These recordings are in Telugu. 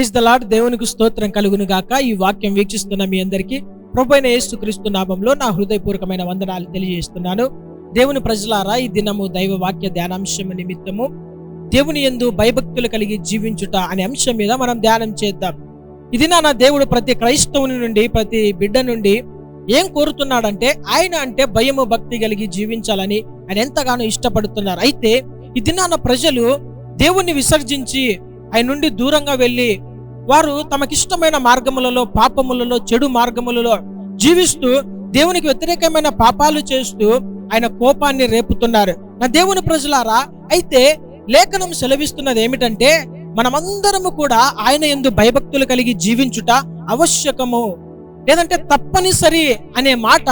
ప్రైజ్ ద లాడ్ దేవునికి స్తోత్రం కలుగును గాక. ఈ వాక్యం వీక్షిస్తున్న మీ అందరికీ ప్రభు అయిన యేసుక్రీస్తు నామంలో నా హృదయపూర్వకమైన వందనాలు తెలియజేస్తున్నాను. దేవుని ప్రజలారా ఈ దినము దైవ వాక్య ధ్యానాంశం నిమిత్తము దేవుని యందు భయభక్తులు కలిగి జీవించుట అనే అంశం మీద మనం ధ్యానం చేద్దాం. ఇది నా దేవుడు ప్రతి క్రైస్తవుని నుండి ప్రతి బిడ్డ నుండి ఏం కోరుతున్నాడంటే ఆయన అంటే భయము భక్తి కలిగి జీవించాలని ఆయన ఎంతగానో ఇష్టపడుతున్నారు. అయితే ఈ దినాన ప్రజలు దేవుణ్ణి విసర్జించి ఆయన నుండి దూరంగా వెళ్ళి వారు తమకిష్టమైన మార్గములలో పాపములలో చెడు మార్గములలో జీవిస్తూ దేవునికి వ్యతిరేకమైన పాపాలు చేస్తూ ఆయన కోపాన్ని రేపుతున్నారు. నా దేవుని ప్రజలారా అయితే లేఖనం సెలవిస్తున్నది ఏమిటంటే మనమందరము కూడా ఆయన ఎందు భయభక్తులు కలిగి జీవించుట ఆవశ్యకము. లేదంటే తప్పనిసరి అనే మాట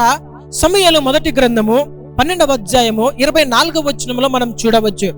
సమయాలు మొదటి గ్రంథము పన్నెండవ అధ్యాయము ఇరవై నాలుగవ వచనంలో మనం చూడవచ్చు.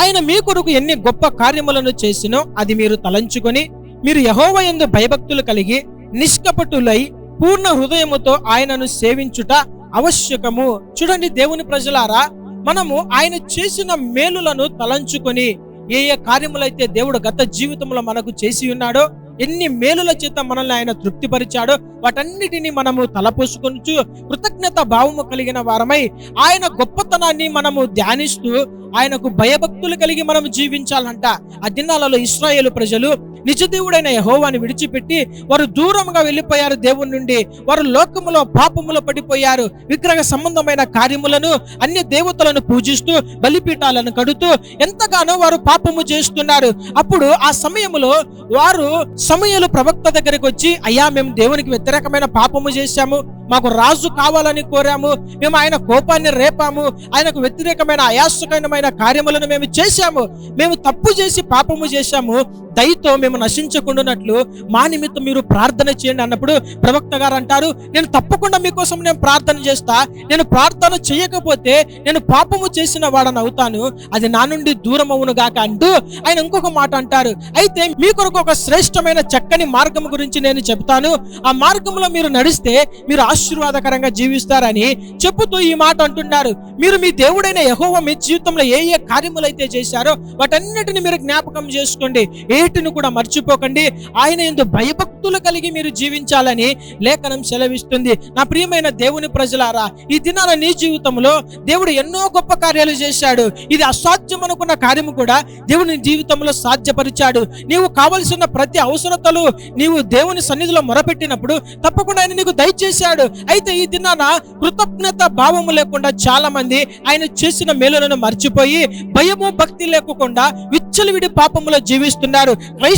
ఆయన మీ కొరకు ఎన్ని గొప్ప కార్యములను చేసినో అది మీరు తలంచుకొని మీరు యహోవ యందు భయభక్తులు కలిగి నిష్కపటులై పూర్ణ హృదయముతో ఆయనను సేవించుట ఆవశ్యకము. చూడండి దేవుని ప్రజలారా మనము ఆయన చేసిన మేలులను తలంచుకొని ఏ ఏ కార్యములైతే దేవుడు గత జీవితంలో మనకు చేసి ఉన్నాడో ఎన్ని మేలుల చేత మనల్ని ఆయన తృప్తిపరిచాడో వాటన్నిటిని మనము తలపోసుకొనుచు కృతజ్ఞత భావము కలిగిన వారమై ఆయన గొప్పతనాన్ని మనము ధ్యానిస్తూ ఆయనకు భయభక్తులు కలిగి మనం జీవించాలంట. ఆ దినాలలో ఇస్రాయేల్ ప్రజలు నిజదేవుడైన యహోవాని విడిచిపెట్టి వారు దూరంగా వెళ్ళిపోయారు దేవుని నుండి. వారు లోకములో పాపములో పడిపోయారు. విగ్రహ సంబంధమైన కార్యములను అన్య దేవతలను పూజిస్తూ బలిపీఠాలను కడుతూ ఎంతగానో వారు పాపము చేస్తున్నారు. అప్పుడు ఆ సమయములో వారు సమయలు ప్రవక్త దగ్గరికి వచ్చి అయ్యా మేము దేవునికి వ్యతిరేకమైన పాపము చేశాము. మాకు రాజు కావాలని కోరాము. మేము ఆయన కోపాన్ని రేపాము. ఆయనకు వ్యతిరేకమైన అయాస్కరమైన కార్యములను మేము చేశాము. మేము తప్పు చేసి పాపము చేశాము. దయతో మేము నశించకుండానట్లు మా నిమిత్తం మీరు ప్రార్థన చేయండి అన్నప్పుడు ప్రవక్త గారు అంటారు నేను తప్పకుండా మీకోసం నేను ప్రార్థన చేస్తా. నేను ప్రార్థన చేయకపోతే నేను పాపము చేసిన వాడని అవుతాను. అది నా నుండి దూరం అవును గాక అంటూ ఆయన ఇంకొక మాట అంటారు. అయితే మీ కొరకు ఒక శ్రేష్టమైన చక్కని మార్గం గురించి నేను చెప్తాను ఆ మార్గంలో మీరు నడిస్తే మీరు ఆశీర్వాదకరంగా జీవిస్తారని చెప్పుతూ ఈ మాట అంటున్నారు. మీరు మీ దేవుడైన యహోవ మీ జీవితంలో ఏ ఏ కార్యములు అయితే చేశారో వాటన్నిటిని మీరు జ్ఞాపకం చేసుకోండి. ఏటిని కూడా మర్చిపోకండి. ఆయన ఎందు భయభక్తులు కలిగి మీరు జీవించాలని లేఖనం సెలవిస్తుంది. నా ప్రియమైన దేవుని ప్రజలారా ఈ దినాల నీ జీవితంలో దేవుడు ఎన్నో గొప్ప కార్యాలు చేశాడు. ఇది అసాధ్యం అనుకున్న కార్యము కూడా దేవుని జీవితంలో సాధ్యపరిచాడు. నీవు కావలసిన ప్రతి అవసరతలు నీవు దేవుని సన్నిధిలో మొరపెట్టినప్పుడు తప్పకుండా ఆయన నీకు దయచేశాడు. అయితే ఈ దినాన కృతజ్ఞత భావము లేకుండా చాలా మంది ఆయన చేసిన మేలులను మర్చిపోయి భయము భక్తి లేకుండా విచ్చలవిడి పాపములో జీవిస్తున్నారు.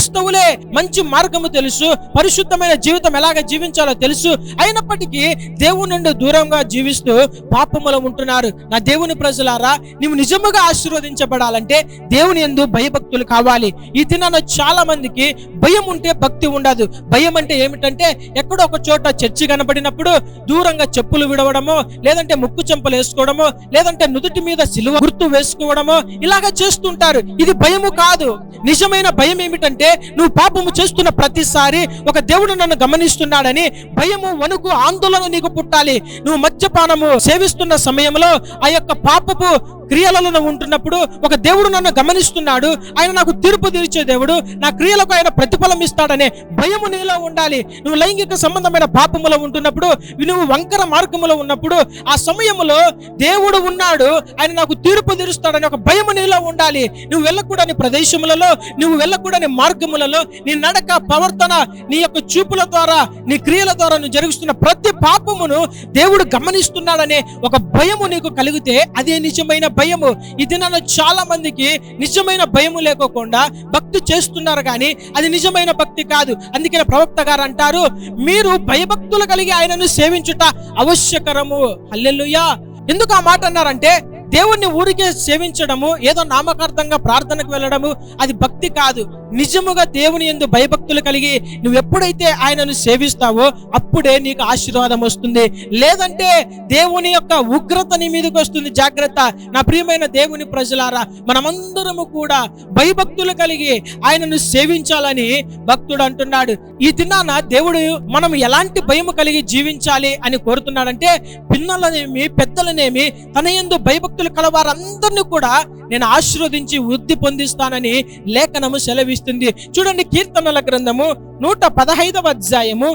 క్రైస్తవులే మంచి మార్గము తెలుసు పరిశుద్ధమైన జీవితం ఎలాగ జీవించాలో తెలుసు. అయినప్పటికీ దేవుని నుండి దూరంగా జీవిస్తూ పాపములో ఉంటున్నారు. నా దేవుని ప్రజలారా నీవు నిజముగా ఆశీర్వదించబడాలంటే దేవుని ఎందు భయభక్తులు కావాలి. ఈ దినాన చాలా మందికి భయం ఉంటే భక్తి ఉండదు. భయం అంటే ఏమిటంటే ఎక్కడో ఒక చోట చర్చి కనబడినప్పుడు దూరంగా చెప్పులు విడవడము లేదంటే ముక్కు చెంపలు వేసుకోవడము లేదంటే నుదుటి మీద సిలువ గుర్తు వేసుకోవడము ఇలాగ చేస్తుంటారు. ఇది భయము కాదు. నిజమైన భయం ఏమిటంటే నువ్వు పాపము చేస్తున్న ప్రతిసారి ఒక దేవుడు నన్ను గమనిస్తున్నాడని భయము వణుకు ఆందోళన నీకు పుట్టాలి. నువ్వు మద్యపానము సేవిస్తున్న సమయంలో ఆ యొక్క పాపపు క్రియలలో ఉంటున్నప్పుడు ఒక దేవుడు నన్ను గమనిస్తున్నాడు. ఆయన నాకు తీర్పు తీర్చే దేవుడు. నా క్రియలకు ఆయన ప్రతిఫలం ఇస్తాడనే భయము నీలో ఉండాలి. నువ్వు లైంగిక సంబంధమైన పాపములో ఉంటున్నప్పుడు నువ్వు వంకర మార్గములో ఉన్నప్పుడు ఆ సమయములో దేవుడు ఉన్నాడు. ఆయన నాకు తీర్పు తీరుస్తాడని ఒక భయము నీలో ఉండాలి. నువ్వు వెళ్ళకూడని ప్రదేశములలో నువ్వు వెళ్ళకూడని మార్గములలో నీ నడక ప్రవర్తన నీ యొక్క చూపుల ద్వారా నీ క్రియల ద్వారా నువ్వు జరుగుతున్న ప్రతి పాపమును దేవుడు గమనిస్తున్నాడనే ఒక భయము నీకు కలిగితే అదే నిజమైన భయము. ఇది నన్ను చాలా మందికి నిజమైన భయము లేకోకుండా భక్తి చేస్తున్నారు కానీ అది నిజమైన భక్తి కాదు. అందుకనే ప్రవక్త గారు అంటారు మీరు భయభక్తులు కలిగి ఆయనను సేవించుట అవశ్యకరము అల్లెలుయా ఎందుకు ఆ మాట అన్నారంటే దేవుణ్ణి ఊరికే సేవించడము ఏదో నామకార్థంగా ప్రార్థనకు వెళ్ళడము అది భక్తి కాదు. నిజముగా దేవుని ఎందు భయభక్తులు కలిగి నువ్వు ఎప్పుడైతే ఆయనను సేవిస్తావో అప్పుడే నీకు ఆశీర్వాదం వస్తుంది. లేదంటే దేవుని యొక్క ఉగ్రత నీ మీదకి వస్తుంది. జాగ్రత్త. నా ప్రియమైన దేవుని ప్రజలారా మనమందరము కూడా భయభక్తులు కలిగి ఆయనను సేవించాలని భక్తుడు అంటున్నాడు. ఈ దినాన దేవుడు మనం ఎలాంటి భయము కలిగి జీవించాలి అని కోరుతున్నాడంటే పిన్నలనేమి పెద్దలనేమి తన ఎందు భయభక్తులు భయభక్తులు కలవారందరినీ కూడా నేను ఆశీర్వదించి వృద్ధి పొందిస్తానని లేఖనము సెలవిస్తుంది. చూడండి కీర్తనల గ్రంథము నూట పదహైదవ అధ్యాయము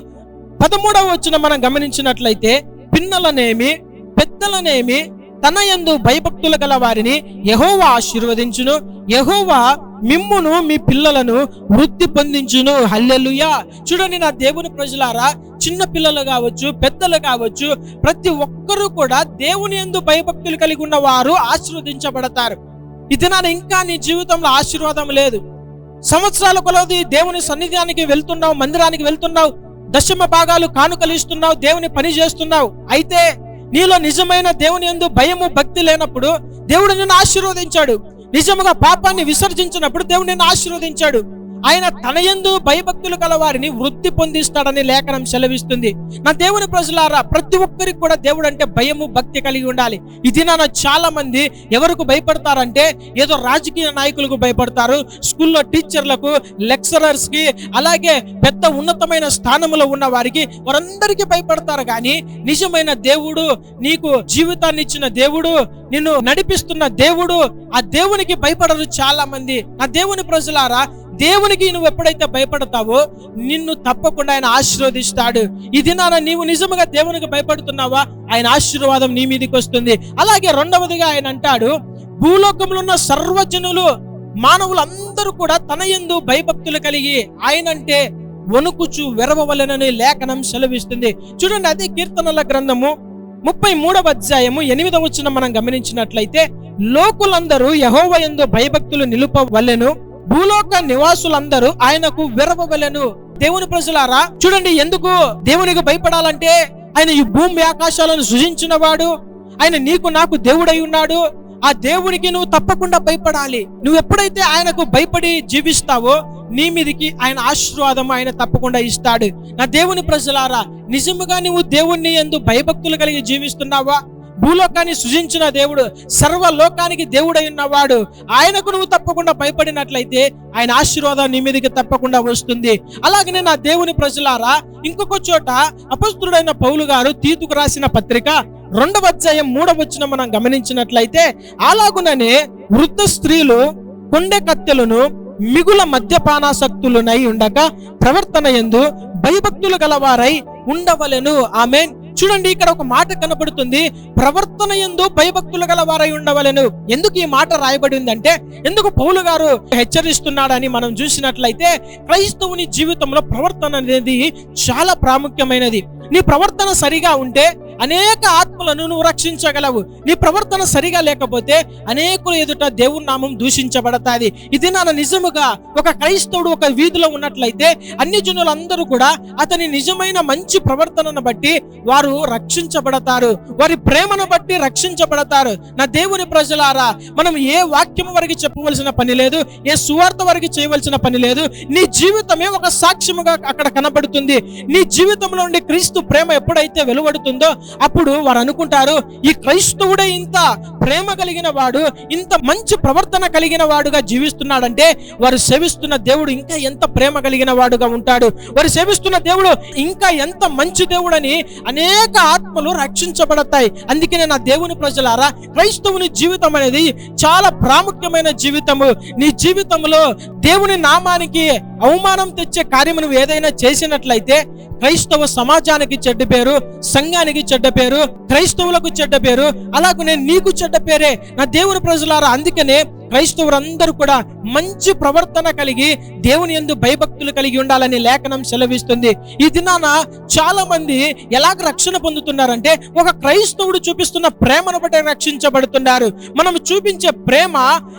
పదమూడవ వచ్చిన మనం గమనించినట్లయితే పిన్నలనేమి పెద్దలనేమి తన యందు భయభక్తులు గల వారిని యహోవా ఆశీర్వదించును. యహోవా మిమ్మును మీ పిల్లలను వృద్ధి పొందించును. హల్లెలుయా. చూడండి నా దేవుని ప్రజలారా చిన్న పిల్లలు కావచ్చు పెద్దలు కావచ్చు ప్రతి ఒక్కరూ కూడా దేవుని యందు భయభక్తులు కలిగి ఉన్న వారు ఆశీర్వదించబడతారు. ఇది నా ఇంకా నీ జీవితంలో ఆశీర్వాదం లేదు. సంవత్సరాల కొలది దేవుని సన్నిధానికి వెళ్తున్నావు మందిరానికి వెళ్తున్నావు దశమ భాగాలు కానుకలు ఇస్తున్నావు దేవుని పని చేస్తున్నావు. అయితే నీలో నిజమైన దేవుని యందు భయము భక్తి లేనప్పుడు దేవుడు నిన్ను ఆశీర్వదించాడు. నిజముగా పాపాన్ని విసర్జించినప్పుడు దేవుడు నిన్ను ఆశీర్వదించాడు. ఆయన తన యందు భయభక్తులు గల వారిని వృద్ధి పొందిస్తాడని లేఖనం సెలవిస్తుంది. నా దేవుని ప్రజలారా ప్రతి ఒక్కరికి కూడా దేవుడు అంటే భయము భక్తి కలిగి ఉండాలి. ఇది నా చాలా మంది ఎవరికి భయపడతారంటే ఏదో రాజకీయ నాయకులకు భయపడతారు స్కూల్లో టీచర్లకు లెక్చరర్స్కి అలాగే పెద్ద ఉన్నతమైన స్థానంలో ఉన్న వారికి వారందరికీ భయపడతారు. కానీ నిజమైన దేవుడు నీకు జీవితాన్ని ఇచ్చిన దేవుడు నిన్ను నడిపిస్తున్న దేవుడు ఆ దేవునికి భయపడరు చాలా మంది నా దేవుని ప్రజలారా దేవునికి నువ్వు ఎప్పుడైతే భయపడతావో నిన్ను తప్పకుండా ఆయన ఆశీర్వదిస్తాడు. ఇది నాన్న నీవు నిజముగా దేవునికి భయపడుతున్నావా? ఆయన ఆశీర్వాదం నీ మీదకి వస్తుంది. అలాగే రెండవదిగా ఆయన అంటాడు భూలోకంలో ఉన్న సర్వజనులు మానవులందరూ కూడా తన ఎందు భయభక్తులు కలిగి ఆయనంటే వణుకుచు వెరవవలెనని లేఖనం సెలవిస్తుంది. చూడండి అదే కీర్తనల గ్రంథము ముప్పై మూడవ అధ్యాయము ఎనిమిదవ వచ్చిన మనం గమనించినట్లయితే లోకులందరూ యహోవ యందు భయభక్తులు నిలుపవలెను. భూలోక నివాసులందరూ ఆయనకు విరవవలెను దేవుని ప్రజలారా చూడండి ఎందుకు దేవునికి భయపడాలంటే ఆయన ఈ భూమి ఆకాశాలను సృజించిన వాడు ఆయన నీకు నాకు దేవుడై ఉన్నాడు ఆ దేవునికి నువ్వు తప్పకుండా భయపడాలి. నువ్వు ఎప్పుడైతే ఆయనకు భయపడి జీవిస్తావో నీ మీదికి ఆయన ఆశీర్వాదం ఆయన తప్పకుండా ఇస్తాడు. నా దేవుని ప్రజలారా నిజముగా నువ్వు దేవుణ్ణి ఎందు భయభక్తులు కలిగి జీవిస్తున్నావా? భూలోకాన్ని సృజించిన దేవుడు సర్వ లోకానికి దేవుడై ఉన్నవాడు. ఆయనకు నువ్వు తప్పకుండా భయపడినట్లయితే ఆయన ఆశీర్వాదం నీ మీదకి తప్పకుండా వస్తుంది. అలాగనే నా దేవుని ప్రజలారా ఇంకొక చోట అపస్తుడైన పౌలు గారు తీతుకు రాసిన పత్రిక రెండవ అధ్యాయం మూడవ వచ్చిన మనం గమనించినట్లయితే అలాగుననే వృద్ధ స్త్రీలు కొండె కత్తెలను మిగుల మద్యపానాసక్తులునై ఉండక ప్రవర్తన ఎందు భయభక్తులు గలవారై ఉండవలెను. ఆమె చూడండి ఇక్కడ ఒక మాట కనబడుతుంది. ప్రవర్తన ఎందు భయభక్తులు గల వారై ఉండవలెను. ఎందుకు ఈ మాట రాయబడి ఉందంటే ఎందుకు పౌలు గారు హెచ్చరిస్తున్నాడని మనం చూసినట్లయితే క్రైస్తవుని జీవితంలో ప్రవర్తన అనేది చాలా ప్రాముఖ్యమైనది. నీ ప్రవర్తన సరిగా ఉంటే అనేక ఆత్మలను నువ్వు రక్షించగలవు. నీ ప్రవర్తన సరిగా లేకపోతే అనేకుల ఎదుట దేవుని నామం దూషించబడతాది. ఇది నా నిజముగా ఒక క్రైస్తవుడు ఒక వీధిలో ఉన్నట్లయితే అన్ని జనులందరూ కూడా అతని నిజమైన మంచి ప్రవర్తనను బట్టి వారు రక్షించబడతారు. వారి ప్రేమను బట్టి రక్షించబడతారు. నా దేవుని ప్రజలారా మనం ఏ వాక్యం వరకు చెప్పవలసిన పని లేదు ఏ సువార్త వరకు చేయవలసిన పని లేదు నీ జీవితమే ఒక సాక్ష్యముగా అక్కడ కనబడుతుంది. నీ జీవితంలో నుండి క్రీస్తు ప్రేమ ఎప్పుడైతే వెలువడుతుందో అప్పుడు వారు అనుకుంటారు ఈ క్రైస్తవుడే ఇంత ప్రేమ కలిగిన వాడు ఇంత మంచి ప్రవర్తన కలిగిన వాడుగా జీవిస్తున్నాడంటే వారు సేవిస్తున్న దేవుడు ఇంకా ఎంత ప్రేమ కలిగిన వాడుగా ఉంటాడు. వారు సేవిస్తున్న దేవుడు ఇంకా ఎంత మంచి దేవుడని అనేక ఆత్మలు రక్షించబడతాయి. అందుకనే నా దేవుని ప్రజలారా క్రైస్తవుని జీవితం అనేది చాలా ప్రాముఖ్యమైన జీవితము. నీ జీవితంలో దేవుని నామానికి అవమానం తెచ్చే కార్యము నువ్వు ఏదైనా చేసినట్లయితే క్రైస్తవ సమాజానికి చెడ్డ పేరు సంఘానికి చెడ్డ పేరు క్రైస్తవులకు చెడ్డ పేరు అలాగనే నీకు చెడ్డ పేరే నా దేవుని ప్రజలారా. అందుకనే క్రైస్తవులందరూ కూడా మంచి ప్రవర్తన కలిగి దేవుని ఎందు భయభక్తులు కలిగి ఉండాలని లేఖనం సెలవిస్తుంది. ఈ దినాన చాలా మంది ఎలాగ రక్షణ పొందుతున్నారంటే ఒక క్రైస్తవుడు చూపిస్తున్న ప్రేమను బట్టి రక్షించబడుతున్నారు. మనం చూపించే ప్రేమ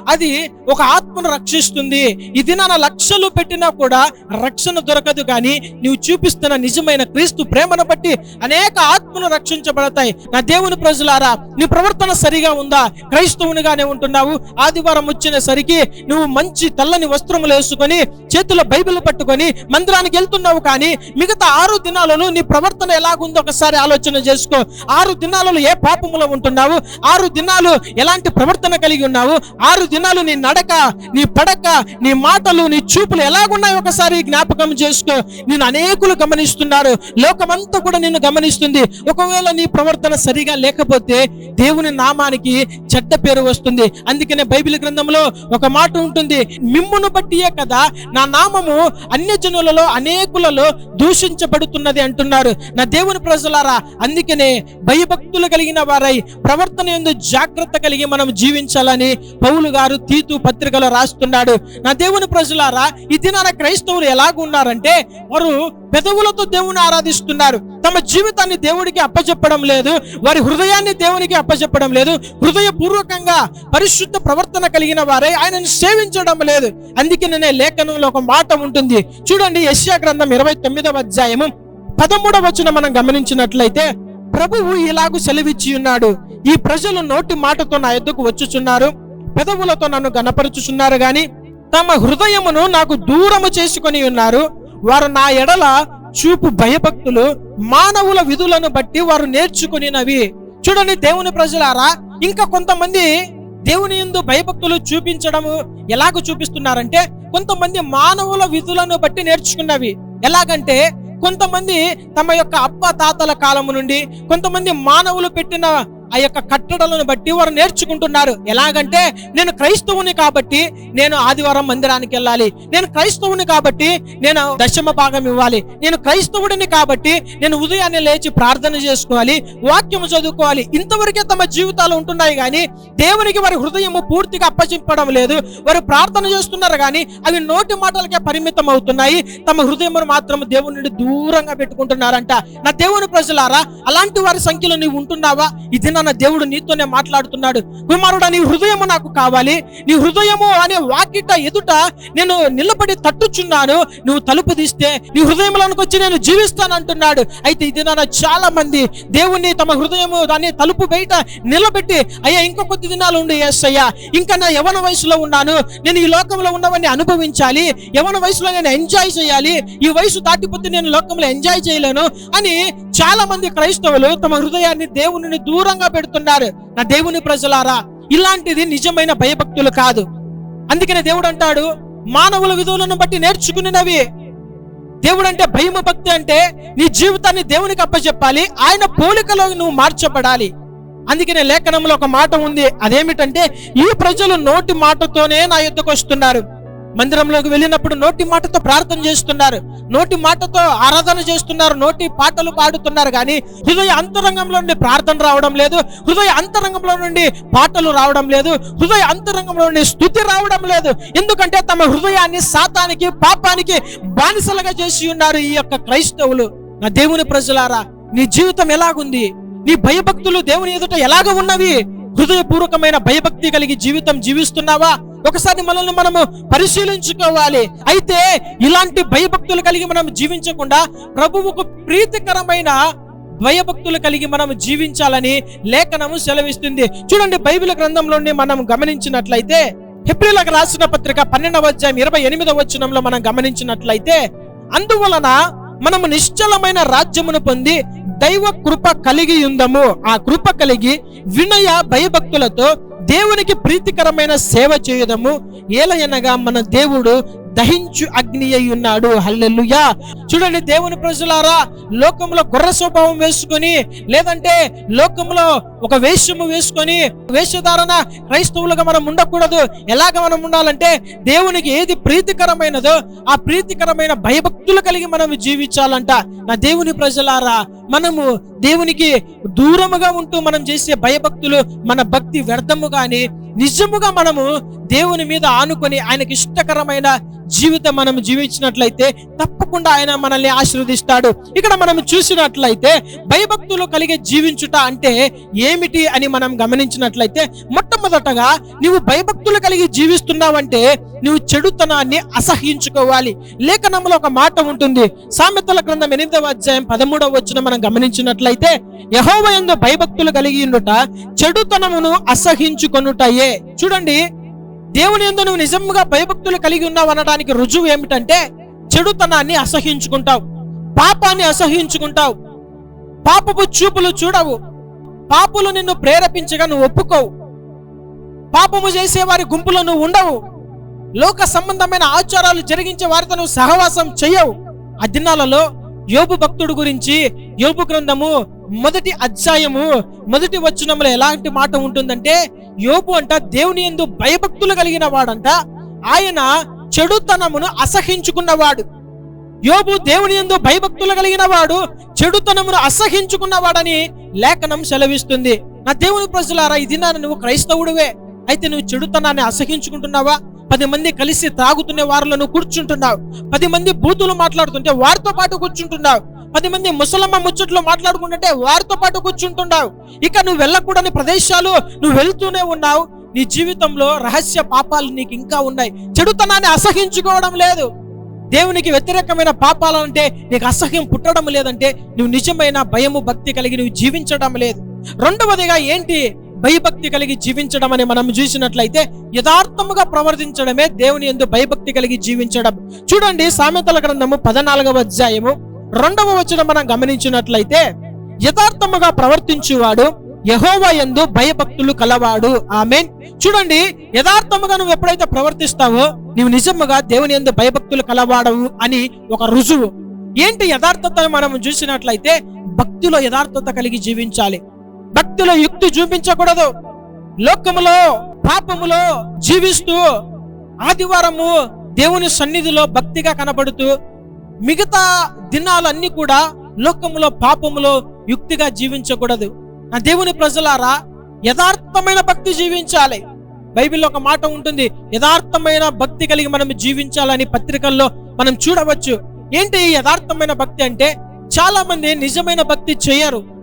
అది ఒక ఆత్మను రక్షిస్తుంది. ఈ దినాన లక్షలు పెట్టినా కూడా రక్షణ దొరకదు కానీ నీవు చూపిస్తున్న నిజమైన క్రీస్తు ప్రేమను బట్టి అనేక ఆత్మలు రక్షించబడతాయి. నా దేవుని ప్రజలారా నీ ప్రవర్తన సరిగా ఉందా? క్రైస్తవునిగానే ఉంటున్నావు? ఆదివారం ఆదివారం వచ్చినసరికి నువ్వు మంచి తెల్లని వస్త్రములు వేసుకొని చేతిలో బైబిల్ పట్టుకొని మందిరానికి వెళ్తున్నావు కానీ మిగతా ఆరు దినాలలో నీ ప్రవర్తన ఎలాగుందో ఒకసారి ఆలోచన చేసుకో. ఆరు దినాలలో ఏ పాపములో ఉంటున్నావు? ఆరు దినాలు ఎలాంటి ప్రవర్తన కలిగి ఉన్నావు? ఆరు దినాలు నీ నడక నీ పడక నీ మాటలు నీ చూపులు ఎలాగున్నాయి ఒకసారి జ్ఞాపకం చేసుకో. నేను అనేకులు గమనిస్తున్నారు. లోకమంతా కూడా నిన్ను గమనిస్తుంది. ఒకవేళ నీ ప్రవర్తన సరిగా లేకపోతే దేవుని నామానికి చెడ్డ పేరు వస్తుంది. అందుకనే బైబిల్ గ్రంథంలో ఒక మాట ఉంటుంది. మిమ్మును బట్టియే కదా నా నామము అన్యజనులలో అనేకులలో దూషించబడుతున్నది అంటున్నారు నా దేవుని ప్రజలారా అందుకనే భయభక్తులు కలిగిన వారై ప్రవర్తన ఎందు జాగ్రత్త కలిగి మనం జీవించాలని పౌలు గారు తీతు పత్రికలో రాస్తున్నాడు. నా దేవుని ప్రజలారా ఈ దినాన క్రైస్తవులు ఎలాగున్నారంటే వారు పెదవులతో దేవుని ఆరాధిస్తున్నారు. తమ జీవితాన్ని దేవుడికి అప్పచెప్పడం లేదు వారి హృదయాన్ని దేవునికి అప్పచెప్పడం లేదు. హృదయపూర్వకంగా పరిశుద్ధ ప్రవర్తన కలిగిన వారే. ఆయనను సేవించడం లేదు. అందుకే నేనే లేఖనంలో ఒక మాట ఉంటుంది. చూడండి యశ్యా గ్రంథం ఇరవై తొమ్మిదవ అధ్యాయము. పదమూడవ వచ్చిన మనం గమనించినట్లయితే ప్రభువు ఇలాగూ సెలవిచ్చి ఉన్నాడు. ఈ ప్రజలు నోటి మాటతో నా ఎద్దుకు వచ్చుచున్నారు. పెదవులతో నన్ను గనపరుచుచున్నారు గాని తమ హృదయమును నాకు దూరము చేసుకొని ఉన్నారు. వారు నా ఎడల చూపు భయభక్తులు మానవుల విధులను బట్టి వారు నేర్చుకునినవి. చూడండి దేవుని ప్రజలారా ఇంకా కొంతమంది దేవుని యందు భయభక్తులు చూపించడము ఎలాగ చూపిస్తున్నారంటే కొంతమంది మానవుల విధులను బట్టి నేర్చుకున్నవి. ఎలాగంటే కొంతమంది తమ యొక్క అప్ప తాతల కాలము నుండి కొంతమంది మానవులు పెట్టిన ఆ యొక్క కట్టడలను బట్టి వారు నేర్చుకుంటున్నారు. ఎలాగంటే నేను క్రైస్తవుని కాబట్టి నేను ఆదివారం మందిరానికి వెళ్ళాలి. నేను క్రైస్తవుని కాబట్టి నేను దశమ భాగం ఇవ్వాలి. నేను క్రైస్తవుడిని కాబట్టి నేను ఉదయాన్నే లేచి ప్రార్థన చేసుకోవాలి వాక్యము చదువుకోవాలి. ఇంతవరకే తమ జీవితాలు ఉంటున్నాయి కానీ దేవునికి వారి హృదయము పూర్తిగా అప్పచెప్పడం లేదు. వారు ప్రార్థన చేస్తున్నారు కానీ అవి నోటి మాటలకే పరిమితం అవుతున్నాయి. తమ హృదయమును మాత్రం దేవుని నుండి దూరంగా పెట్టుకుంటున్నారంట. నా దేవుని ప్రజలారా అలాంటి వారి సంఖ్యలో నీవు ఉంటున్నావా? ఇది నా దేవుడు నీతోనే మాట్లాడుతున్నాడు. కుమారుడా నీ హృదయము నాకు కావాలి. నీ హృదయము అనే వాకిట ఎదుట నేను నిలబడి తట్టుచున్నాను. నువ్వు తలుపు తీస్తే నీ హృదయంలోనికి వచ్చి నేను జీవిస్తాను అంటున్నాడు అయితే ఇది నా చాలా మంది దేవుణ్ణి తమ హృదయము దాన్ని తలుపు బయట నిలబెట్టి అయ్యా ఇంకా కొద్ది దినాలు ఉండి ఎస్ అయ్యా ఇంకా నా యవన వయసులో ఉన్నాను. నేను ఈ లోకంలో ఉన్నవన్నీ అనుభవించాలి. యవన వయసులో నేను ఎంజాయ్ చేయాలి. ఈ వయసు దాటిపోతే నేను లోకంలో ఎంజాయ్ చేయలేను అని చాలా మంది క్రైస్తవులు తమ హృదయాన్ని దేవుని దూరంగా పెడుతున్నారు. నా దేవుని ప్రజలారా ఇలాంటిది నిజమైన భయభక్తులు కాదు. అందుకనే దేవుడు అంటాడు మానవుల విధులను బట్టి నేర్చుకున్నవి. దేవుడు అంటే భయము భక్తి అంటే నీ జీవితాన్ని దేవునికి అప్పచెప్పాలి ఆయన పోలికలో నువ్వు మార్చబడాలి. అందుకనే లేఖనంలో ఒక మాట ఉంది అదేమిటంటే ఈ ప్రజలు నోటి మాటతోనే నా యుద్ధకు వస్తున్నారు. మందిరంలోకి వెళ్ళినప్పుడు నోటి మాటతో ప్రార్థన చేస్తున్నారు. నోటి మాటతో ఆరాధన చేస్తున్నారు. నోటి పాటలు పాడుతున్నారు. కానీ హృదయ అంతరంగంలో నుండి ప్రార్థన రావడం లేదు. హృదయ అంతరంగంలో నుండి పాటలు రావడం లేదు. హృదయ అంతరంగంలో నుండి స్థుతి రావడం లేదు. ఎందుకంటే తమ హృదయాన్ని సాతానికి పాపానికి బానిసలుగా చేసి ఉన్నారు ఈ యొక్క క్రైస్తవులు. నా దేవుని ప్రజలారా నీ జీవితం ఎలాగుంది? నీ భయభక్తులు దేవుని ఎదుట ఎలాగ ఉన్నవి? హృదయపూర్వకమైన భయభక్తి కలిగి జీవితం జీవిస్తున్నావా? ఒకసారి మనల్ని మనము పరిశీలించుకోవాలి. అయితే ఇలాంటి భయభక్తులు కలిగి మనం జీవించకుండా ప్రభువుకు ప్రీతికరమైన భయభక్తులు కలిగి మనం జీవించాలని లేఖనము సెలవిస్తుంది. చూడండి బైబిల్ గ్రంథంలోని మనం గమనించినట్లయితే హిబ్రిలకు రాసిన పత్రిక పన్నెండవ అధ్యాయం ఇరవై ఎనిమిదవ వచనంలో మనం గమనించినట్లయితే అందువలన మనము నిశ్చలమైన రాజ్యమును పొంది దైవ కృప కలిగి ఉందము. ఆ కృప కలిగి వినయ భయభక్తులతో దేవునికి ప్రీతికరమైన సేవ చేయడము ఏలయనగా మన దేవుడు దహించు అగ్ని అయి ఉన్నాడు. హల్లెల్లుయా చూడండి దేవుని ప్రజలారా లోకంలో గుర్ర స్వభావం వేసుకొని లేదంటే లోకంలో ఒక వేషము వేసుకొని వేషధారణ క్రైస్తవులుగా మనం ఉండకూడదు. ఎలాగ మనం ఉండాలంటే దేవునికి ఏది ప్రీతికరమైనదో ఆ ప్రీతికరమైన భయభక్తులు కలిగి మనం జీవించాలంట. నా దేవుని ప్రజలారా మనము దేవునికి దూరముగా ఉంటూ మనం చేసే భయభక్తులు మన భక్తి వ్యర్థము కానీ నిజముగా మనము దేవుని మీద ఆనుకొని ఆయనకి ఇష్టకరమైన జీవితం మనం జీవించినట్లయితే తప్పకుండా ఆయన మనల్ని ఆశీర్వదిస్తాడు. ఇక్కడ మనం చూసినట్లయితే భయభక్తులు కలిగే జీవించుట అంటే ఏమిటి అని మనం గమనించినట్లయితే మొట్టమొదటగా నీవు భయభక్తులు కలిగి జీవిస్తున్నావంటే నువ్వు చెడుతనాన్ని అసహించుకోవాలి లేఖనంలో ఒక మాట ఉంటుంది. సామెతల గ్రంథం ఎనిమిదవ అధ్యాయం పదమూడవ వచ్చిన మనం గమనించినట్లయితే యహోవ యందు భయభక్తులు కలిగి ఉండుట చెడుతనమును అసహించుకొనుటయే. చూడండి దేవుని ఎందు నువ్వు నిజంగా భయభక్తులు కలిగి ఉన్నావు అనడానికి రుజువు ఏమిటంటే చెడుతనాన్ని అసహించుకుంటావు పాపాన్ని అసహించుకుంటావు. పాపపు చూపులు చూడవు. పాపులు నిన్ను ప్రేరేపించగా నువ్వు ఒప్పుకోవు. పాపము చేసే వారి గుంపులో నువ్వు ఉండవు. లోక సంబంధమైన ఆచారాలు జరిగించే వారితో నువ్వు సహవాసం చెయ్యవు. ఆ దినాలలో యోబు భక్తుడు గురించి యోబు గ్రంథము మొదటి అధ్యాయము మొదటి వచనంలో ఎలాంటి మాట ఉంటుందంటే యోబు అంట దేవుని ఎందు భయభక్తులు కలిగిన వాడంట ఆయన చెడుతనమును అసహించుకున్నవాడు. యోబు దేవుని ఎందు భయభక్తులు కలిగిన వాడు చెడుతనమును అసహించుకున్నవాడని లేఖనం సెలవిస్తుంది. నా దేవుని ప్రజలారా ఇది నా నువ్వు క్రైస్తవుడివే. అయితే నువ్వు చెడుతనాన్ని అసహించుకుంటున్నావా? పది మంది కలిసి తాగుతున్న వారిలో నువ్వు కూర్చుంటున్నావు. పది మంది బూతులు మాట్లాడుతుంటే వారితో పాటు కూర్చుంటున్నావు. పది మంది ముసలమ్మ ముచ్చట్లు మాట్లాడుకుంటుంటే వారితో పాటు కూర్చుంటున్నావు. ఇక నువ్వు వెళ్ళకూడని ప్రదేశాలు నువ్వు వెళ్తూనే ఉన్నావు. నీ జీవితంలో రహస్య పాపాలు నీకు ఇంకా ఉన్నాయి. చెడుతనాన్ని అసహించుకోవడం లేదు. దేవునికి వ్యతిరేకమైన పాపాలంటే నీకు అసహ్యం పుట్టడం లేదంటే నువ్వు నిజమైన భయము భక్తి కలిగి నువ్వు జీవించడం లేదు. రెండవదిగా ఏంటి? భయభక్తి కలిగి జీవించడం అని మనం చూసినట్లయితే యథార్థముగా ప్రవర్తించడమే దేవుని ఎందు భయభక్తి కలిగి జీవించడం. చూడండి సామెతల గ్రంథము పద్నాలుగవ అధ్యాయము రెండవ వచనం మనం గమనించినట్లయితే యథార్థముగా ప్రవర్తించువాడు యహోవా యందు భయభక్తులు కలవాడు. ఆమె చూడండి యథార్థముగా నువ్వు ఎప్పుడైతే ప్రవర్తిస్తావో నీవు నిజముగా దేవుని యందు భయభక్తులు కలవాడవు అని ఒక రుజువు. ఏంటి యథార్థతను మనం చూసినట్లయితే భక్తిలో యథార్థత కలిగి జీవించాలి. భక్తిలో యుక్తి చూపించకూడదు. లోకములో పాపములో జీవిస్తూ ఆదివారము దేవుని సన్నిధిలో భక్తిగా కనబడుతూ మిగతా దినాలన్నీ కూడా లోకములో పాపములో యుక్తిగా జీవించకూడదు. నా దేవుని ప్రజలారా యథార్థమైన భక్తి జీవించాలి. బైబిల్లో ఒక మాట ఉంటుంది యథార్థమైన భక్తి కలిగి మనం జీవించాలని పత్రికల్లో మనం చూడవచ్చు. ఏంటి యథార్థమైన భక్తి అంటే చాలా మంది నిజమైన భక్తి చేయరు.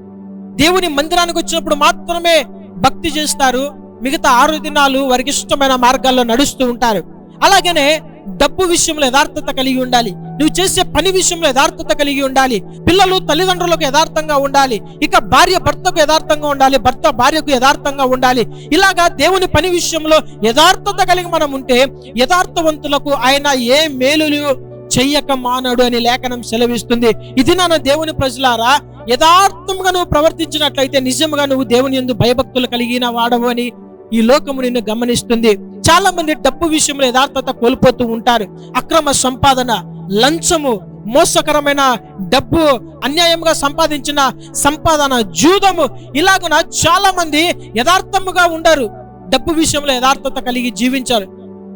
దేవుని మందిరానికి వచ్చినప్పుడు మాత్రమే భక్తి చేస్తారు. మిగతా ఆరు దినాలు వారికి ఇష్టమైన మార్గాల్లో నడుస్తూ ఉంటారు. అలాగనే డబ్బు విషయంలో యథార్థత కలిగి ఉండాలి. నువ్వు చేసే పని విషయంలో యథార్థత కలిగి ఉండాలి. పిల్లలు తల్లిదండ్రులకు యథార్థంగా ఉండాలి. ఇక భార్య భర్తకు యథార్థంగా ఉండాలి. భర్త భార్యకు యథార్థంగా ఉండాలి. ఇలాగా దేవుని పని విషయంలో యథార్థత కలిగి మనం ఉంటే యథార్థవంతులకు ఆయన ఏ మేలులు చెయ్యక మానడు అని లేఖనం సెలవిస్తుంది. ఇది నా దేవుని ప్రజలారా యథార్థంగా నువ్వు ప్రవర్తించినట్లయితే నిజంగా నువ్వు దేవుని ఎందు భయభక్తులు కలిగిన వాడవు అని ఈ లోకము నిన్ను గమనిస్తుంది. చాలా మంది డబ్బు విషయంలో యథార్థత కోల్పోతూ ఉంటారు. అక్రమ సంపాదన లంచము మోసకరమైన డబ్బు అన్యాయంగా సంపాదించిన సంపాదన జూదము ఇలాగున చాలా మంది యథార్థముగా ఉండరు. డబ్బు విషయంలో యథార్థత కలిగి జీవించారు.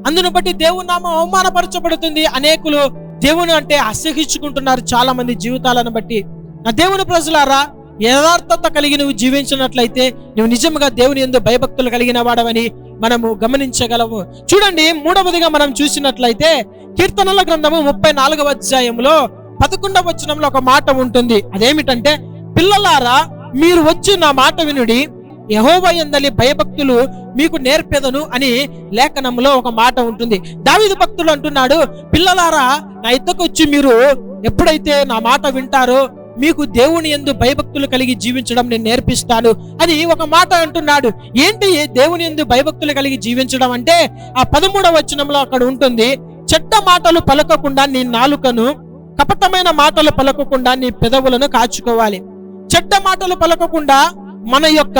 అందును బట్టి దేవుని నామం అవమానపరచబడుతుంది. అనేకులు దేవుని అంటే అసహించుకుంటున్నారు చాలా మంది జీవితాలను బట్టి. నా దేవుని ప్రజలారా యథార్థత కలిగి నువ్వు జీవించినట్లయితే నువ్వు నిజంగా దేవుని ఎందు భయభక్తులు కలిగిన వాడవని మనము గమనించగలము. చూడండి మూడవదిగా మనం చూసినట్లయితే కీర్తనల గ్రంథము ముప్పై నాలుగవ అధ్యాయంలో పదకొండవ వచనంలో ఒక మాట ఉంటుంది. అదేమిటంటే పిల్లలారా మీరు వచ్చి నా మాట వినుడి యహోవ ఎందలి భయభక్తులు మీకు నేర్పెదను అని లేఖనంలో ఒక మాట ఉంటుంది. దావిదు భక్తులు అంటున్నాడు పిల్లలారా నా ఇద్దకు వచ్చి మీరు ఎప్పుడైతే నా మాట వింటారో మీకు దేవుని ఎందు భయభక్తులు కలిగి జీవించడం నేను నేర్పిస్తాను అని ఒక మాట అంటున్నాడు. ఏంటి దేవుని ఎందు భయభక్తులు కలిగి జీవించడం అంటే? ఆ పదమూడవ వచనంలో అక్కడ ఉంటుంది చెడ్డ మాటలు పలకకుండా నీ నాలుకను కపటమైన మాటలు పలకకుండా నీ పెదవులను కాచుకోవాలి. చెడ్డ మాటలు పలకకుండా మన యొక్క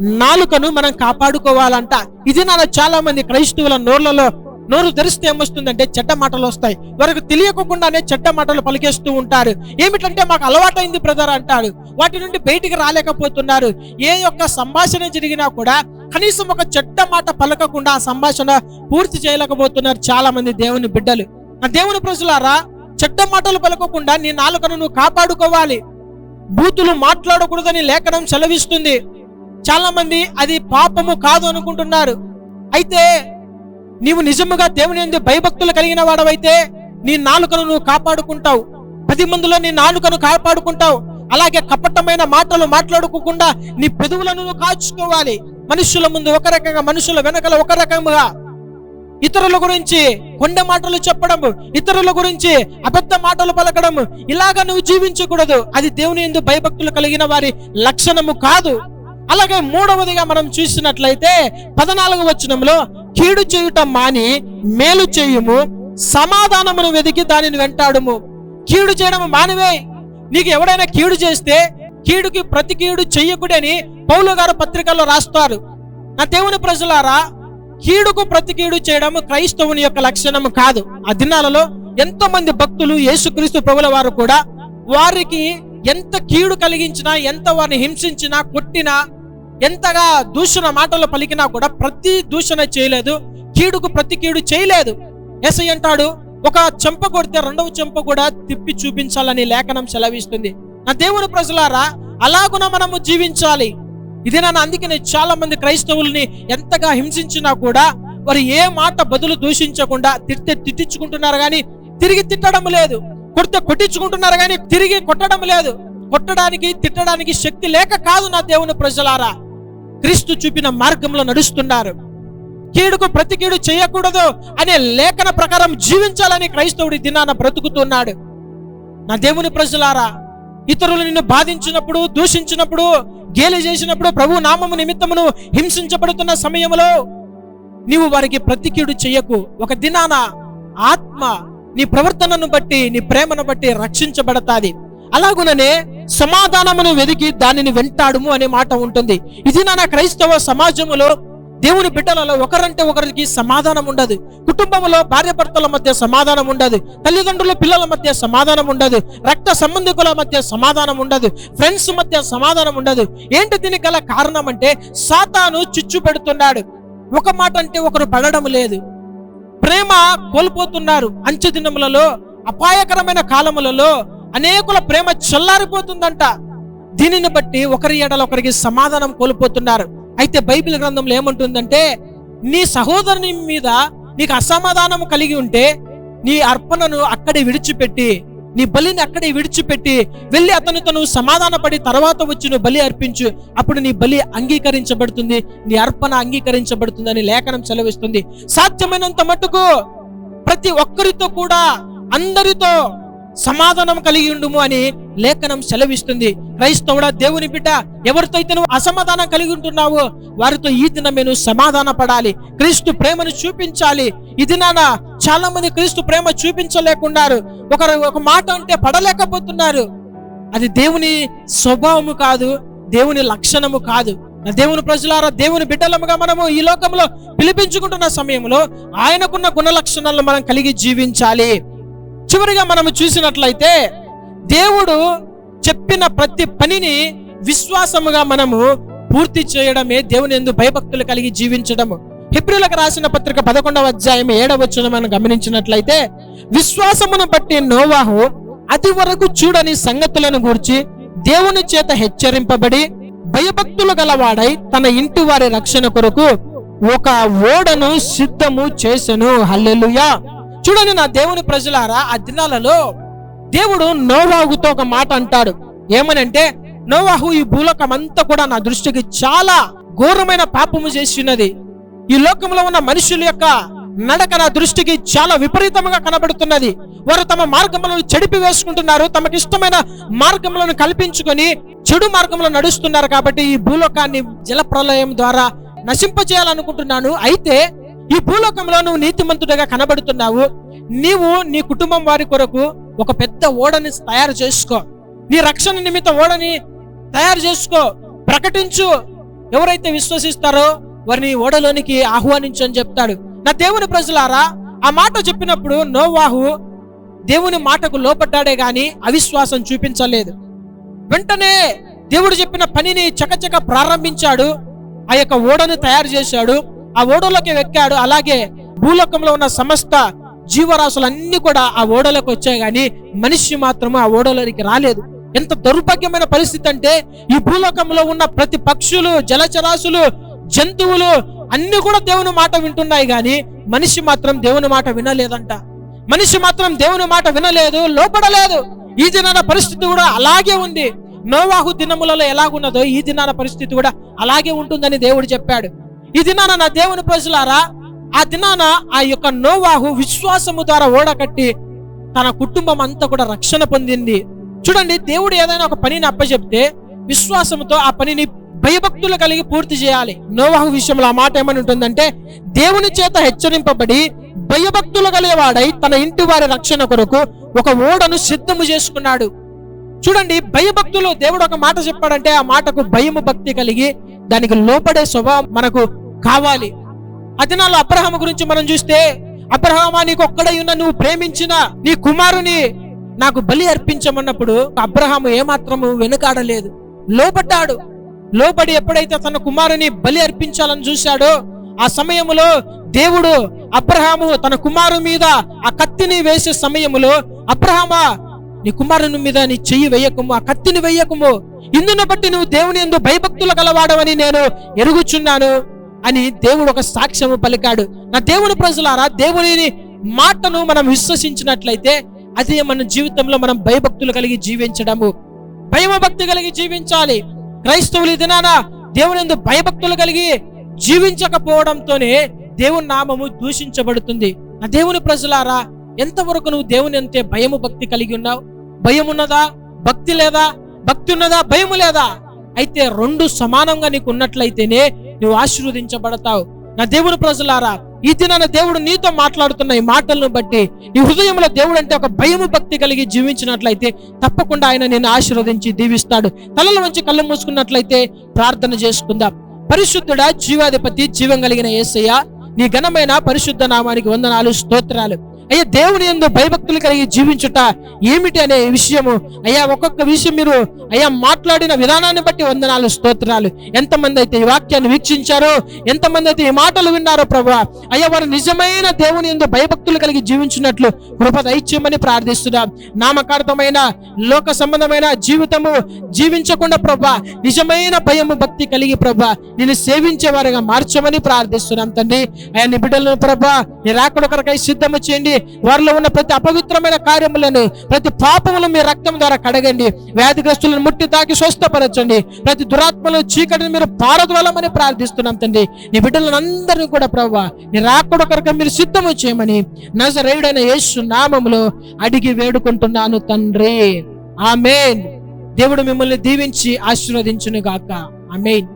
నాలుకను మనం కాపాడుకోవాలంట. ఇది నాలో చాలా మంది క్రైస్తవుల నోర్లలో నోరు తెరిస్తే ఏమొస్తుందంటే చెడ్డ మాటలు వస్తాయి. వారికి తెలియకుండానే చెడ్డ మాటలు పలికేస్తూ ఉంటారు. ఏమిటంటే మాకు అలవాటైంది బ్రదర్ అంటాడు వాటి నుండి బయటికి రాలేకపోతున్నారు. ఏ యొక్క సంభాషణ జరిగినా కూడా కనీసం ఒక చెడ్డ మాట పలకకుండా ఆ సంభాషణ పూర్తి చేయలేకపోతున్నారు చాలా మంది దేవుని బిడ్డలు. ఆ దేవుని ప్రజలారా చెడ్డ మాటలు పలకకుండా నీ నాలుకను నువ్వు కాపాడుకోవాలి. బూతులు మాట్లాడకూడదని లేఖనం సెలవిస్తుంది. చాలా మంది అది పాపము కాదు అనుకుంటున్నారు. అయితే నీవు నిజముగా దేవుని ఎందు భయభక్తులు కలిగిన వాడవైతే నీ నాలుకను నువ్వు కాపాడుకుంటావు. పది మందిలో నీ నాలుకను కాపాడుకుంటావు. అలాగే కపటమైన మాటలు మాట్లాడుకోకుండా నీ పెదవులను నువ్వు కాచుకోవాలి. మనుషుల ముందు ఒక రకంగా మనుషుల వెనకల ఒక రకంగా. ఇతరుల గురించి కొండ మాటలు చెప్పడం ఇతరుల గురించి అబద్ధ మాటలు పలకడం ఇలాగా నువ్వు జీవించకూడదు. అది దేవుని ఎందు భయభక్తులు కలిగిన వారి లక్షణము కాదు. అలాగే మూడవదిగా మనం చూసినట్లయితే పద్నాలుగు వచనంలో కీడు చేయుట మాని మేలు చేయుము సమాధానమును వెతికి దానిని వెంటాడుము. కీడు చేయడం మానివే. నీకు ఎవడైనా కీడు చేస్తే కీడుకి ప్రతి కీడు చెయ్యకుడని పౌలు గారు పత్రికల్లో రాస్తారు. నా దేవుని ప్రజలారా కీడుకు ప్రతి కీడు చేయడం క్రైస్తవుని యొక్క లక్షణము కాదు. ఆ దినాలలో ఎంతో మంది భక్తులు యేసుక్రీస్తు ప్రభుల వారు కూడా వారికి ఎంత కీడు కలిగించినా ఎంత వారిని హింసించినా కొట్టినా ఎంతగా దూషణ మాటలు పలికినా కూడా ప్రతి దూషణ చేయలేదు. కీడుకు ప్రతి కీడు చేయలేదు. ఎస్ఐ అంటాడు ఒక చెంప కొడితే రెండవ చెంప కూడా తిప్పి చూపించాలని లేఖనం సెలవిస్తుంది. నా దేవుని ప్రజలారా అలాగున మనము జీవించాలి. ఇది నన్ను అందుకనే చాలా మంది క్రైస్తవుల్ని ఎంతగా హింసించినా కూడా వారు ఏ మాట బదులు దూషించకుండా తిట్టే తిట్టించుకుంటున్నారు కానీ తిరిగి తిట్టడం లేదు. కొడితే కొట్టించుకుంటున్నారు కానీ తిరిగి కొట్టడం లేదు. కొట్టడానికి తిట్టడానికి శక్తి లేక కాదు నా దేవుని ప్రజలారా. క్రీస్తు చూపిన మార్గంలో నడుస్తున్నారు. కీడుకు ప్రతి కీడు చేయకూడదు అనే లేఖన ప్రకారం జీవించాలని క్రైస్తవుడి దినాన బ్రతుకుతున్నాడు. నా దేవుని ప్రజలారా ఇతరులు నిన్ను బాధించినప్పుడు దూషించినప్పుడు గేలి చేసినప్పుడు ప్రభు నామము నిమిత్తమును హింసించబడుతున్న సమయంలో నీవు వారికి ప్రతి కీడు చెయ్యకు ఒక దినాన ఆత్మ నీ ప్రవర్తనను బట్టి నీ ప్రేమను బట్టి రక్షించబడతాది. అలాగుననే సమాధానమును వెదికి దానిని వెంటాడుము అనే మాట ఉంటుంది. ఇది నా క్రైస్తవ సమాజములో దేవుని బిడ్డలలో ఒకరంటే ఒకరికి సమాధానం ఉండదు. కుటుంబంలో భార్యాభర్తల మధ్య సమాధానం ఉండదు. తల్లిదండ్రుల పిల్లల మధ్య సమాధానం ఉండదు. రక్త సంబంధికుల మధ్య సమాధానం ఉండదు. ఫ్రెండ్స్ మధ్య సమాధానం ఉండదు. ఏంటి దీనికి గల కారణం అంటే సాతాను చిచ్చు పెడుతున్నాడు. ఒక మాట అంటే ఒకరు పడడం లేదు. ప్రేమ కోల్పోతున్నారు. అంచె దినములలో అపాయకరమైన కాలములలో అనేకుల ప్రేమ చల్లారిపోతుందంట. దీనిని బట్టి ఒకరి ఎడల ఒకరికి సమాధానం కోల్పోతున్నారు. అయితే బైబిల్ గ్రంథంలో ఏముంటుందంటే నీ సహోదరుని మీద నీకు అసమాధానం కలిగి ఉంటే నీ అర్పణను అక్కడే విడిచిపెట్టి నీ బలిని అక్కడే విడిచిపెట్టి వెళ్ళి అతనితో నువ్వు సమాధానపడి తర్వాత వచ్చి నువ్వు బలి అర్పించు. అప్పుడు నీ బలి అంగీకరించబడుతుంది నీ అర్పణ అంగీకరించబడుతుందని లేఖనం సెలవిస్తుంది. సాధ్యమైనంత మటుకు ప్రతి ఒక్కరితో కూడా అందరితో సమాధానం కలిగి ఉండుము అని లేఖనం సెలవిస్తుంది. క్రైస్తవుడా దేవుని బిడ్డ ఎవరితో అయితే నువ్వు అసమాధానం కలిగి ఉంటున్నావో వారితో ఈ దిన నేను సమాధాన పడాలి. క్రీస్తు ప్రేమను చూపించాలి. ఇది నాన్న చాలా మంది క్రీస్తు ప్రేమ చూపించలేకున్నారు. ఒకరు ఒక మాట అంటే పడలేకపోతున్నారు. అది దేవుని స్వభావము కాదు దేవుని లక్షణము కాదు. దేవుని ప్రజలారా దేవుని బిడ్డలముగా మనము ఈ లోకంలో పిలిపించుకుంటున్న సమయంలో ఆయనకున్న గుణ లక్షణాలను మనం కలిగి జీవించాలి. చివరిగా మనము చూసినట్లయితే దేవుడు చెప్పిన ప్రతి పనిని విశ్వాసముగా మనము పూర్తి చేయడమే దేవుని ఎందు భయభక్తులు కలిగి జీవించడము. హిబ్రిలకు రాసిన పత్రిక పదకొండవ అధ్యాయం ఏడవచ్చును మనం గమనించినట్లయితే విశ్వాసమును బట్టి నోవాహు అది వరకు చూడని సంగతులను గూర్చి దేవుని చేత హెచ్చరింపబడి భయభక్తులు గలవాడై తన ఇంటి వారి రక్షణ కొరకు ఒక ఓడను సిద్ధము చేసెను. హల్లెలుయా! చూడండి నా దేవుని ప్రజలారా ఆ దినాలలో దేవుడు నోవాహుతో ఒక మాట అంటాడు. ఏమనంటే నోవాహు ఈ భూలోకం అంతా కూడా నా దృష్టికి చాలా ఘోరమైన పాపము చేసినది ఈ లోకంలో ఉన్న మనుషుల యొక్క నడక నా దృష్టికి చాలా విపరీతంగా కనబడుతున్నది. వారు తమ మార్గములను చెడిపి వేసుకుంటున్నారు తమకి ఇష్టమైన మార్గములను కల్పించుకొని చెడు మార్గంలో నడుస్తున్నారు కాబట్టి ఈ భూలోకాన్ని జలప్రలయం ద్వారా నశింపజేయాలనుకుంటున్నాను. అయితే ఈ భూలోకంలో నువ్వు నీతిమంతుడిగా కనబడుతున్నావు. నీవు నీ కుటుంబం వారి కొరకు ఒక పెద్ద ఓడని తయారు చేసుకో. నీ రక్షణ నిమిత్త ఓడని తయారు చేసుకో. ప్రకటించు. ఎవరైతే విశ్వసిస్తారో వారిని ఓడలోనికి ఆహ్వానించు అని చెప్తాడు. నా దేవుని ప్రజలారా ఆ మాట చెప్పినప్పుడు నోవాహు దేవుని మాటకు లోపడ్డాడే గాని అవిశ్వాసం చూపించలేదు. వెంటనే దేవుడు చెప్పిన పనిని చకచక ప్రారంభించాడు. ఆ యొక్క ఓడను తయారు చేశాడు. ఆ ఓడలోకి ఎక్కాడు అలాగే భూలోకంలో ఉన్న సమస్త జీవరాశులన్నీ కూడా ఆ ఓడలోకి వచ్చాయి. కానీ మనిషి మాత్రం ఆ ఓడలోనికి రాలేదు. ఎంత దౌర్భాగ్యమైన పరిస్థితి అంటే ఈ భూలోకంలో ఉన్న ప్రతి పక్షులు జలచరాశులు జంతువులు అన్ని కూడా దేవుని మాట వింటున్నాయి. కానీ మనిషి మాత్రం దేవుని మాట వినలేదంట. మనిషి మాత్రం దేవుని మాట వినలేదు లోపడలేదు. ఈ దినాన పరిస్థితి కూడా అలాగే ఉంది. నోవాహు దినములలో ఎలాగున్నదో ఈ దినాన పరిస్థితి కూడా అలాగే ఉంటుందని దేవుడు చెప్పాడు. ఈ దినాన నా దేవుని ప్రజలారా ఆ దినాన ఆ యొక్క నోవాహు విశ్వాసము ద్వారా ఓడకట్టి తన కుటుంబం అంతా కూడా రక్షణ పొందింది. చూడండి దేవుడు ఏదైనా ఒక పనిని అప్పచెప్తే విశ్వాసముతో ఆ పనిని భయభక్తులు కలిగి పూర్తి చేయాలి. నోవాహు విషయంలో ఆ మాట ఏమని ఉంటుందంటే దేవుని చేత హెచ్చరింపబడి భయభక్తులు కలిగేవాడై తన ఇంటి వారి రక్షణ కొరకు ఒక ఓడను సిద్ధము చేసుకున్నాడు. చూడండి భయభక్తులు దేవుడు ఒక మాట చెప్పాడంటే ఆ మాటకు భయము భక్తి కలిగి దానికి లోపడే స్వభావం మనకు కావాలి. అదనాలు అబ్రహం గురించి మనం చూస్తే అబ్రహమా నీకు ఒక్కడై ఉన్న నువ్వు ప్రేమించిన నీ కుమారుని నాకు బలి అర్పించమన్నప్పుడు అబ్రహాము ఏమాత్రము వెనుకాడలేదు. లోపడ్డాడు లోపడి ఎప్పుడైతే తన కుమారుని బలి అర్పించాలని చూశాడో ఆ సమయములో దేవుడు అబ్రహాము తన కుమారు మీద ఆ కత్తిని వేసే సమయములో అబ్రహామా నీ కుమారుని మీద నీ చెయ్యి వేయకము ఆ కత్తిని వేయకము. ఇందును బట్టి నువ్వు దేవుని ఎందు భయభక్తులు గలవాడవని నేను ఎరుగుచున్నాను. అని దేవుడు ఒక సాక్ష్యము పలికాడు. నా దేవుని ప్రజలారా దేవుని మాటను మనం విశ్వసించినట్లయితే అదే మన జీవితంలో మనం భయభక్తులు కలిగి జీవించడము. భయభక్తి కలిగి జీవించాలి. క్రైస్తవులు దినాన దేవుని ఎందు భయభక్తులు కలిగి జీవించకపోవడంతోనే దేవుని నామము దూషించబడుతుంది. నా దేవుని ప్రజలారా ఎంతవరకు నువ్వు దేవుని అంతే భయము భక్తి కలిగి ఉన్నావు? భయం ఉన్నదా భక్తి లేదా? భక్తి ఉన్నదా? భయము లేదా? అయితే రెండు సమానంగా నీకు ఉన్నట్లయితేనే నువ్వు ఆశీర్వదించబడతావు. నా దేవుని ప్రజలారా ఈ దినాన దేవుడు నీతో మాట్లాడుతున్న ఈ మాటలను బట్టి నీ హృదయంలో దేవుడు అంటే ఒక భయము భక్తి కలిగి జీవించినట్లయితే తప్పకుండా ఆయన నేను ఆశీర్వదించి దీవిస్తాడు. తలల వంచి కళ్ళు మూసుకున్నట్లయితే ప్రార్థన చేసుకుందాం. పరిశుద్ధుడా జీవాధిపతి జీవం కలిగిన యేసయ్య నీ ఘనమైన పరిశుద్ధ నామానికి వందనాలు స్తోత్రాలు. అయ్యా దేవుని ఎందు భయభక్తులు కలిగి జీవించుట ఏమిటి అనే విషయము. అయ్యా ఒక్కొక్క విషయం మీరు అయ్యా మాట్లాడిన విధానాన్ని బట్టి వందనాలు స్తోత్రాలు. ఎంతమంది అయితే ఈ వాక్యాన్ని వీక్షించారో ఎంతమంది అయితే ఈ మాటలు విన్నారో ప్రభు అయ్యా వారు నిజమైన దేవుని ఎందు భయభక్తులు కలిగి జీవించినట్లు కృప దైత్యమని ప్రార్థిస్తున్నాం. నామకార్థమైన లోక సంబంధమైన జీవితము జీవించకుండా ప్రభా నిజమైన భయము భక్తి కలిగి ప్రభా నేను సేవించే వారిగా మార్చమని ప్రార్థిస్తున్నాం తండ్రి. అయ్యా నీ బిడ్డలను ప్రభా నీ రాకుడు కొరకై సిద్ధము చేయండి. వారిలో ఉన్న ప్రతి అపవిత్రమైన కార్యములను ప్రతి పాపములను మీ రక్తం ద్వారా కడగండి. వ్యాధిగ్రస్తులను ముట్టి తాకి స్వస్థపరచండి. ప్రతి దురాత్మలు చీకటిని మీరు పారద్వలమని ప్రార్థిస్తున్నాం తండ్రి. నీ బిడ్డలను అందరినీ కూడా ప్రభా నీ రాకడ కొరకు మీరు సిద్ధము చేయమని నజరేయుడైన యేసు నామములో అడిగి వేడుకుంటున్నాను తండ్రి. ఆమెన్. దేవుడు మిమ్మల్ని దీవించి ఆశీర్వదించును గాక ఆమెన్.